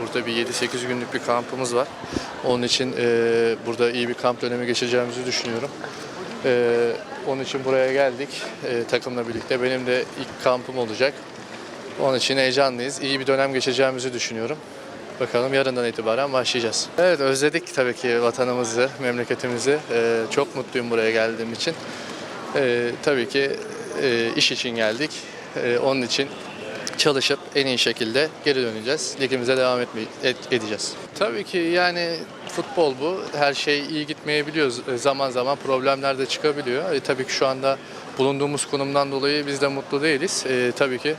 Burada bir 7-8 günlük bir kampımız var. Onun için e, burada iyi bir kamp dönemi geçireceğimizi düşünüyorum. E, onun için buraya geldik e, takımla birlikte. Benim de ilk kampım olacak. Onun için heyecanlıyız. İyi bir dönem geçireceğimizi düşünüyorum. Bakalım yarından itibaren başlayacağız. Evet özledik tabii ki vatanımızı, memleketimizi. E, çok mutluyum buraya geldiğim için. Tabii ki e, iş için geldik. Onun için çalışıp en iyi şekilde geri döneceğiz. Ligimize devam etme, et- edeceğiz. Tabii ki yani futbol bu. Her şey iyi gitmeyebiliyor. E, Zaman zaman problemler de çıkabiliyor. E, tabii ki şu anda bulunduğumuz konumdan dolayı biz de mutlu değiliz. E, tabii ki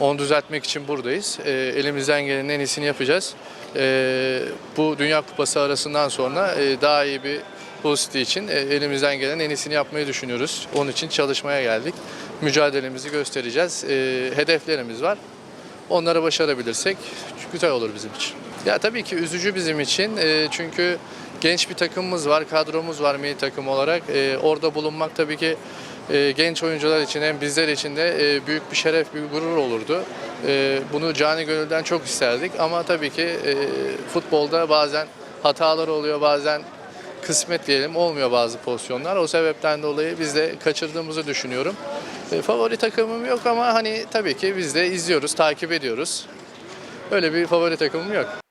onu düzeltmek için buradayız. E, elimizden gelenin en iyisini yapacağız. E, bu Dünya Kupası arasından sonra e, daha iyi bir Husti için e, elimizden gelen en iyisini yapmayı düşünüyoruz. Onun için çalışmaya geldik. Mücadelemizi göstereceğiz. E, hedeflerimiz var. Onları başarabilirsek güzel olur bizim için. Ya tabii ki üzücü bizim için. E, çünkü genç bir takımımız var, kadromuz var milli takım olarak. Orada bulunmak tabii ki genç oyuncular için hem bizler için de büyük bir şeref, bir gurur olurdu. Bunu cani gönülden çok isterdik ama tabii ki futbolda bazen hatalar oluyor, bazen kısmet diyelim olmuyor bazı pozisyonlar. O sebepten dolayı biz de kaçırdığımızı düşünüyorum. E, favori takımım yok ama hani tabii ki biz de izliyoruz, takip ediyoruz. Öyle bir favori takımım yok.